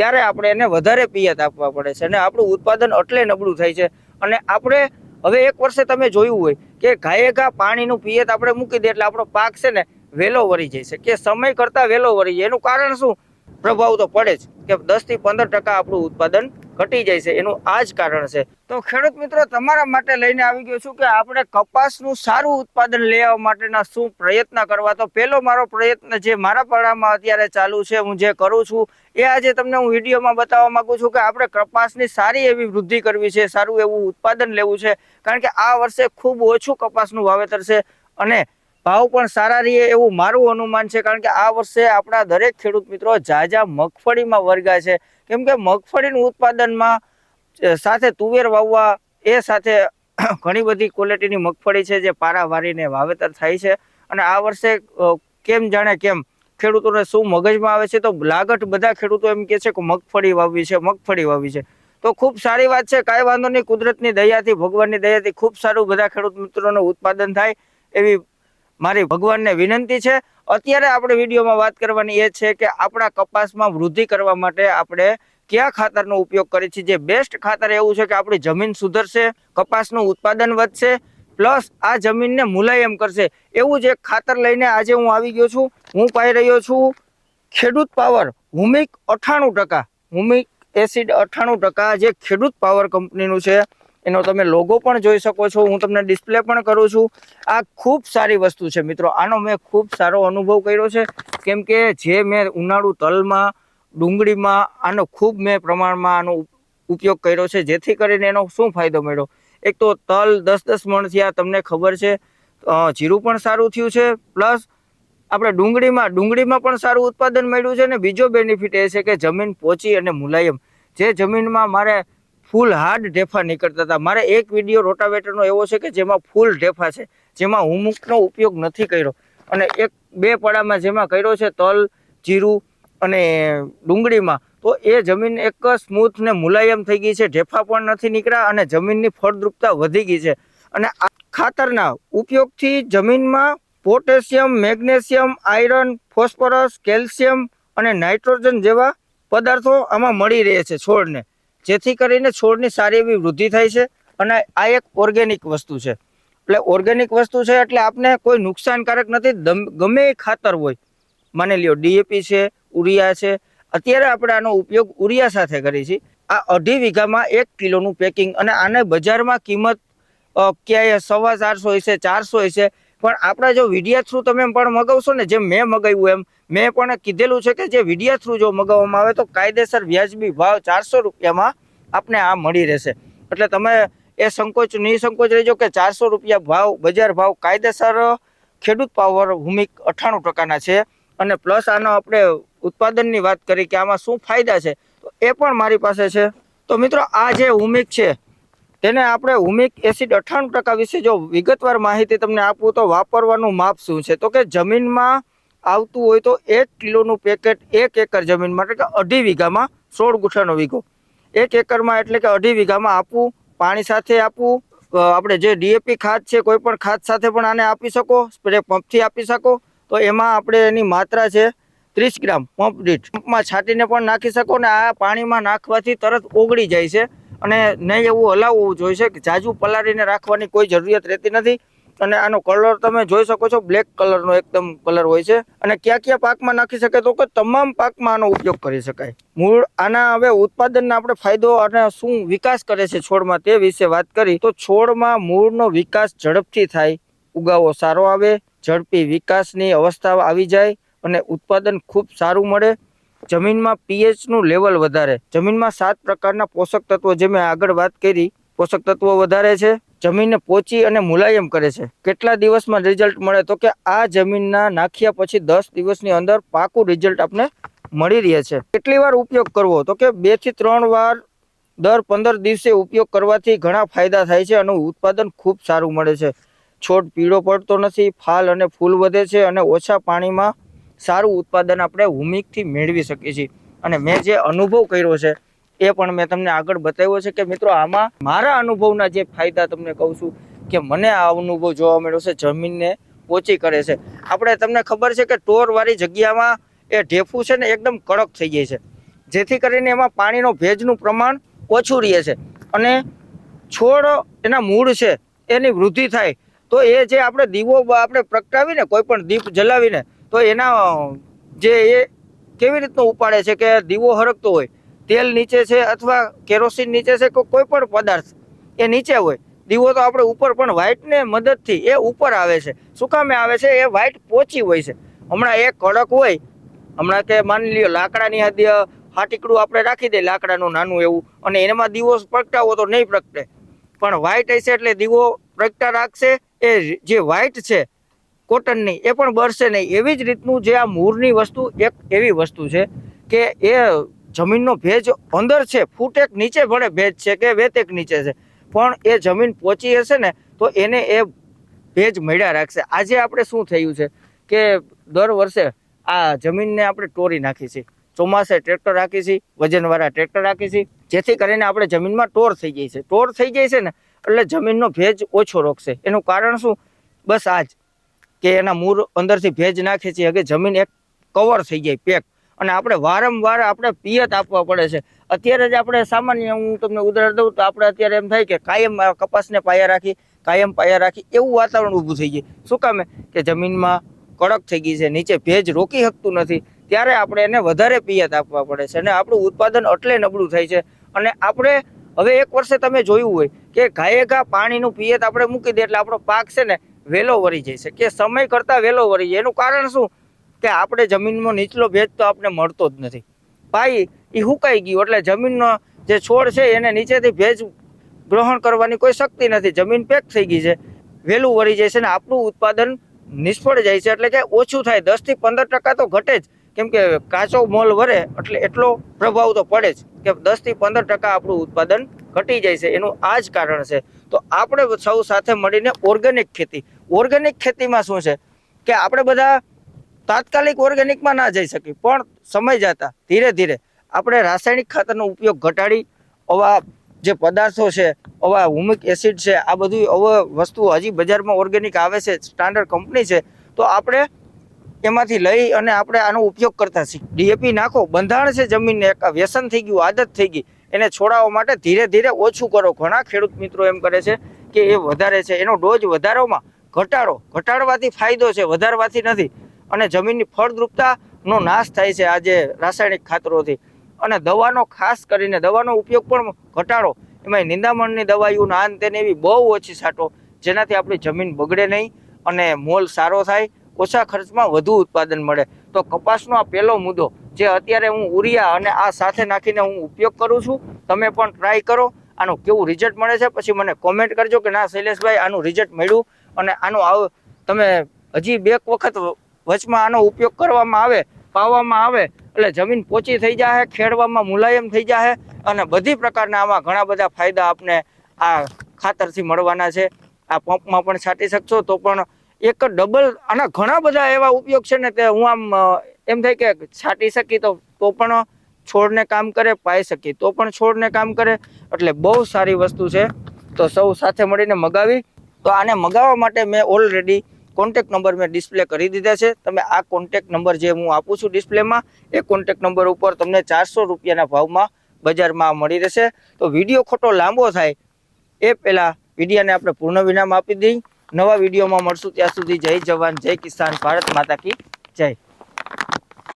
ત્યારે આપણે એને વધારે પિયત આપવા પડે છે અને આપણું ઉત્પાદન એટલે નબળું થાય છે. અને આપણે હવે એક વર્ષે તમે જોયું હોય કે ઘાયે ઘા પાણીનું પિયત આપણે મૂકી દે એટલે આપણો પાક છે ને વહેલો વળી જાય છે. કે સમય કરતાં વહેલો વળી જાય. એનું કારણ શું? પ્રભાવ તો પડે જ કે દસથી પંદર ટકા આપણું ઉત્પાદન ઘટી જાય છે, એનું આ જ કારણ છે. તો ખેડૂત મિત્રો, તમારા માટે લઈને આવી ગયો છું કે આપણે કપાસનું સારું ઉત્પાદન લેવા માટેના શું પ્રયત્ન કરવા? તો પહેલો મારો પ્રયત્ન જે મારા પડામાં અત્યારે ચાલુ છે, હું જે કરું છું, એ આજે તમને હું વિડીયોમાં બતાવવા માંગુ છું કે આપણે કપાસની સારી એવી વૃદ્ધિ કરવી છે, સારું એવું ઉત્પાદન લેવું છે, કારણ કે આ વર્ષે ખૂબ ઓછું કપાસનું વાવેતર છે અને ભાવ પણ સારા રહીએ એવું મારું અનુમાન છે, કારણ કે આ વર્ષે આપણા દરેક ખેડૂત મિત્રો જાજા મગફળીમાં વર્ગા છે. કેમ કે મગફળીનું ઉત્પાદનમાં સાથે તુવેર વાવવા એ સાથે ઘણી બધી ક્વોલિટીની મગફળી છે જે પારા વારીને વાવેતર થાય છે. અને આ વર્ષે કેમ જાણે કેમ ખેડૂતોને શું મગજમાં આવે છે તો લાગટ બધા ખેડૂતો એમ કહે છે કે મગફળી વાવવી છે, મગફળી વાવવી છે. તો ખૂબ સારી વાત છે, કાંઈ વાંધો નહીં, કુદરતની દયાથી, ભગવાનની દયાથી ખૂબ સારું બધા ખેડૂત મિત્રોનું ઉત્પાદન થાય એવી મારી ભગવાનને વિનંતી છે. અત્યારે આપણે વિડીયોમાં વાત કરવાની એ છે કે આપણા કપાસમાં વૃદ્ધિ કરવા માટે આપણે કયા ખાતરનો ઉપયોગ કરીએ છીએ? જે બેસ્ટ ખાતર એવું છે કે આપણી જમીન સુધરશે, કપાસનું ઉત્પાદન વધશે પ્લસ આ જમીનને મુલાયમ કરશે. એવું જ એક ખાતર લઈને આજે હું આવી ગયો છું. હું પાઈ રહ્યો છું ખેડૂત પાવર, હુમિક અઠ્ઠાણું ટકા, હુમિક એસિડ અઠ્ઠાણું ટકા જે ખેડૂત પાવર કંપનીનું છે. એનો તમે લોગો પણ જોઈ શકો છો, હું તમને ડિસ્પ્લે પણ કરું છું. આ ખૂબ સારી વસ્તુ છે મિત્રો, આનો મેં ખૂબ સારો અનુભવ કર્યો છે. કેમ કે જે મેં ઉનાળુ તલમાં, ડુંગળીમાં, આનો ખૂબ મેં પ્રમાણમાં આનો ઉપયોગ કર્યો છે, જેથી કરીને એનો શું ફાયદો મળ્યો? એક તો તલ દસ દસ મણથી આ તમને ખબર છે જીરું પણ સારું થયું છે, પ્લસ આપણે ડુંગળીમાં ડુંગળીમાં પણ સારું ઉત્પાદન મળ્યું છે અને બીજો બેનિફિટ એ છે કે જમીન પોચી અને મુલાયમ. જે જમીનમાં મારે ફૂલ હાર્ડ ઢેફા નીકળતા હતા. મારે એક વીડિયો રોટાવેટરનો એવો છે કે જેમાં ફૂલ ઢેફા છે, જેમાં હુમુકનો ઉપયોગ નથી કર્યો. અને એક, બે પડામાં જેમાં કર્યો છે તલ, જીરું અને ડુંગળીમાં, તો એ જમીન એક સ્મૂથ ને મુલાયમ થઈ ગઈ છે. ઢેફા પણ નથી નીકળ્યા અને જમીનની ફળદ્રુપતા વધી ગઈ છે. અને આ ખાતરના ઉપયોગથી જમીનમાં potassium, magnesium, iron, phosphorus, calcium અને નાઇટ્રોજન જેવા પદાર્થો આમાં મળી રહે છે છોડને. જેથી કરીને છોડની સારી એવી વૃદ્ધિ થાય છે અને આ એક ઓર્ગેનિક વસ્તુ છે. એટલે ઓર્ગેનિક વસ્તુ છે એટલે આપને કોઈ નુકસાનકારક નથી ગમે એ ખાતર હોય. માની લ્યો ડીએપી છે ઉરિયા છે. અત્યારે આપણે આનો ઉપયોગ ઉરિયા સાથે કરીએ છીએ. આ અઢી વીઘામાં એક કિલોનું પેકિંગ અને આને બજારમાં કિંમત ક્યાંય સવા ચારસો છે ચારસો છે પણ આપણા જો વિડિયા થ્રુ તમે પણ મગાવશો ને જેમ મેં મગાવ્યું એમ, મેં પણ કીધેલું છે કે જે વિડિયા થ્રુ જો મગાવવામાં આવે તો કાયદેસર વ્યાજબી ભાવ ચારસો રૂપિયામાં આપને આ મળી રહેશે. એટલે તમે એ સંકોચ નિસંકોચ રહેજો કે ચારસો રૂપિયા ભાવ, બજાર ભાવ કાયદેસર ખેડૂત પાવર ભૂમિક અઠ્ઠાણું ટકાના છે. અને પ્લસ આનો આપણે ઉત્પાદનની વાત કરી કે આમાં શું ફાયદા છે, તો એ પણ મારી પાસે છે. તો મિત્રો, આ જે હુમિક છે તેને આપણે હુમિક એસિડ અઠ્ઠાણું ટકા વિશે જો વિગતવાર માહિતી તમને આપું તો વાપરવાનું માપ શું છે? તો કે જમીનમાં આવતું હોય તો એક કિલોનું પેકેટ એક એકર જમીનમાં એટલે કે અઢી વીઘામાં સોળ ગુઠાનો વીઘો. એક એકરમાં એટલે કે અઢી વીઘામાં આપવું, પાણી સાથે આપવું આપણે જે ડીએપી ખાદ છે કોઈ પણ ખાદ સાથે પણ આને આપી શકો, સ્પ્રે પંપથી આપી શકો. તો એમાં આપણે એની માત્રા છે ત્રીસ ગ્રામ પંપ દીઠ. પંપમાં છાંટીને પણ નાખી શકો ને આ પાણીમાં નાખવાથી તરત ઓગળી જાય છે. અને નહીં એવું હલાવવું જોઈશે કે જાજુ પલાળીને રાખવાની કોઈ જરૂરિયાત રહેતી નથી. અને આનો કલર તમે જોઈ શકો છો બ્લેક કલરનો એકદમ કલર હોય છે. અને ક્યાં ક્યાં પાકમાં નાખી શકાય તો કે તમામ પાકમાં આનો ઉપયોગ કરી શકાય. મૂળ આના હવે ઉત્પાદનના આપણે ફાયદો અને શું વિકાસ કરે છે છોડમાં તે વિશે વાત કરી. તો છોડમાં મૂળનો વિકાસ ઝડપથી થાય. ઉગાવો સારો આવે, ઝડપી વિકાસની અવસ્થા આવી જાય અને ઉત્પાદન ખૂબ સારું મળે. જમીનમાં પીએચનું લેવલ વધારે. જમીનમાં સાત પ્રકારના પોષક તત્વો જે મેં આગળ વાત કરી, પોષક તત્વો વધારે છે, જમીનને પોચી અને મુલાયમ કરે છે. કેટલા દિવસમાં રિઝલ્ટ મળે? તો કે આ જમીનના નાખ્યા પછી દસ દિવસની અંદર પાકું રિઝલ્ટ આપને મળી રહે છે. કેટલી વાર ઉપયોગ કરવો? તો કે બેથી ત્રણ વાર દર પંદર દિવસે ઉપયોગ કરવાથી ઘણા ફાયદા થાય છે અને ઉત્પાદન ખૂબ સારું મળે છે. છોડ પીળો પડતો નથી, ફાલ અને ફૂલ વધે છે અને ઓછા પાણીમાં સારું ઉત્પાદન આપણે હુમિકથી મેળવી શકીએ છીએ. અને મેં જે અનુભવ કર્યો છે, એ પણ મેં તમને આગળ બતાવ્યો છે કે મિત્રો આમાં મારા અનુભવના જે ફાયદા તમને કહું છું કે મને આ અનુભવ જોવા મળ્યો છે, જમીનને ઓછી કરે છે. આપણે તમને ખબર છે કે ટોરવાળી જગ્યામાં એ ઢેફું છે ને એકદમ કડક થઈ જાય છે. જેથી કરીને એમાં પાણીનો ભેજનું પ્રમાણ ઓછું રહે છે. અને છોડ એના મૂળ છે, એની વૃદ્ધિ થાય. તો એ જે આપણે દીવો આપણે પ્રગટાવીને, કોઈ પણ દીપ જલાવીને તો એના, જે એ કેવી રીતનું ઉપાડે છે કે દીવો હરકતો હોય, તેલ નીચે છે અથવા કેરોસીન નીચે છે કે કોઈ પણ પદાર્થ એ નીચે હોય, દીવો તો આપણે ઉપર પણ વ્હાઇટને મદદથી એ ઉપર આવે છે. શું કામે આવે છે? એ વ્હાઇટ પોચી હોય છે. હમણાં એ કડક હોય, હમણાં કે માની લ્યો લાકડાની હાટીકડું આપણે રાખી દઈએ લાકડાનું નાનું એવું, અને એમાં દીવો પ્રગટાવો તો નહીં પ્રગટે. પણ વ્હાઇટ હશે એટલે દીવો પ્રગટા રાખશે, એ જે વ્હાઇટ છે કોટનની, એ પણ બળશે નહીં. એવી જ રીતનું જે આ મૂળની વસ્તુ, એક એવી વસ્તુ છે કે એ જમીનનો ભેજ અંદર છે, ફૂટ એક નીચે ભલે ભેજ છે કે વેતેક નીચે છે. પણ એ જમીન પહોંચી હશે ને, તો એને એ ભેજ મળ્યા રાખશે. આજે આપણે શું થયું છે કે દર વર્ષે આ જમીનને આપણે ટોરી નાખી છે. ચોમાસે ટ્રેક્ટર રાખી છે, વજનવાળા ટ્રેક્ટર રાખી છે, જેથી કરીને આપણે જમીનમાં ટોર થઈ જાય છે. ટોર થઈ જાય છે ને, એટલે જમીનનો ભેજ ઓછો રોકશે. એનું કારણ શું? બસ આ જ. કે એના મૂળ અંદરથી ભેજ નાખે છે કે જમીન એક કવર થઈ જાય પેક. અને આપણે વારંવાર આપણે પિયત આપવા પડે છે. અત્યારે જ આપણે સામાન્ય હું તમને ઉદાહરણ દઉં તો આપણે અત્યારે એમ થાય કે કાયમ કપાસને પાયા રાખી, કાયમ પાયા રાખી એવું વાતાવરણ ઊભું થઈ જાય શું કામે કે જમીનમાં કડક થઈ ગઈ છે, નીચે ભેજ રોકી શકતું નથી. ત્યારે આપણે એને વધારે પિયત આપવા પડે છે. અને આપણું ઉત્પાદન એટલે નબળું થાય છે. અને આપણે હવે એક વર્ષે તમે જોયું હોય કે ઘાયે ઘા પાણીનું પિયત આપણે મૂકી દે એટલે આપણો પાક છે ને વહેલો વળી જાય છે. કે સમય કરતાં વહેલો વરી જાય. એનું કારણ શું? કે આપણે જમીનમાં નીચલો ભેજ તો આપણે મળતો જ નથી. પાઈ એ હુકાઈ ગયું. એટલે જમીનનો જે છોડ છે, એને નીચેથી ભેજ ગ્રહણ કરવાની કોઈ શક્તિ નથી. જમીન પેક થઈ ગઈ છે. વહેલું વળી જાય છે ને આપણું ઉત્પાદન નિષ્ફળ જાય છે. એટલે કે ઓછું થાય. દસથી પંદર ટકા તો ઘટે જ. કેમ કે કાચો મોલ વરે, એટલે એટલો પ્રભાવ તો પડે જ કે દસથી પંદર ટકા આપણું ઉત્પાદન ઘટી જાય છે. એનું આ જ કારણ છે. તો આપણે સૌ સાથે મળીને ઓર્ગેનિક ખેતી ઓર્ગેનિક ખેતીમાં શું છે? કે આપણે બધા તાત્કાલિક ઓર્ગેનિકમાં ના જઈ શકીએ, પણ સમય જતા ધીરે ધીરે આપણે રાસાયણિક ખાતરનો ઉપયોગ ઘટાડી, આવા જે પદાર્થો છે, આવા હુમિક એસિડ છે, આ બધું હવે વસ્તુ હજી બજારમાં ઓર્ગેનિક આવે છે, સ્ટાન્ડર્ડ કંપની છે, તો આપણે એમાંથી લઈ અને આપણે આનો ઉપયોગ કરતા શીખ. ડીએપી નાખો બંધાણ છે જમીનને એક વ્યસન થઈ ગયું, આદત થઈ ગઈ, એને છોડાવવા માટે ધીરે ધીરે ઓછું કરો. ઘણા ખેડૂત મિત્રો એમ કરે છે કે એ વધારે છે, એનો ડોઝ વધારવામાં ઘટાડો. ઘટાડવાથી ફાયદો છે, વધારવાથી નથી. અને જમીનની ફળદ્રુપતાનો નાશ થાય છે આજે રાસાયણિક ખાતરોથી. અને દવાનો ખાસ કરીને દવાનો ઉપયોગ પણ ઘટાડો. એમાં નિંદામણની દવાઈઓ ના આન તેને એવી બહુ ઓછી છાંટો, જેનાથી આપણી જમીન બગડે નહીં અને મોલ સારો થાય, ઓછા ખર્ચમાં વધુ ઉત્પાદન મળે. તો કપાસનો આ પહેલો મુદ્દો, જે અત્યારે હું ઉરિયા અને આ સાથે નાખીને હું ઉપયોગ કરું છું, તમે પણ ટ્રાય કરો. આનું કેવું રિઝલ્ટ મળે છે, પછી મને કોમેન્ટ કરજો કે ના, શૈલેષભાઈ, આનું રિઝલ્ટ મળ્યું. અને આનો આવ તમે હજી બે વખત વચમાં આનો ઉપયોગ કરવામાં આવે, પાવામાં આવે, એટલે જમીન પોચી થઈ જાય ખેડવામાં મુલાયમ થઈ જાય અને બધી પ્રકારના આમાં ઘણા બધા ફાયદા આપને આ ખાતરથી મળવાના છે. આ પંપમાં પણ છાંટી શકશો તો પણ એક ડબલ આના ઘણા બધા એવા ઉપયોગ છે ને તે હું આમ એમ થાય કે છાંટી શકી તો તો પણ છોડને કામ કરે, પાઈ શકી તો પણ છોડને કામ કરે, એટલે બહુ સારી વસ્તુ છે. તો સૌ સાથે મળીને મગાવી. તો આને મગાવવા માટે મેં ઓલરેડી કોન્ટેક નંબર મેં ડિસ્પ્લે કરી દીધા છે. તમે આ કોન્ટેક નંબર જે હું આપું છું ડિસ્પ્લેમાં એ કોન્ટેક નંબર ઉપર તમને ચારસો રૂપિયાના ભાવમાં બજારમાં મળી રહેશે. તો વીડિયો ખોટો લાંબો થાય, એ પહેલાં વિડીયાને આપણે પૂર્ણ વિનામ આપી દઈ. નવા વિડીયોમાં મળશું ત્યાં સુધી જય જવાન, જય કિસાન ભારત માતા કી જય.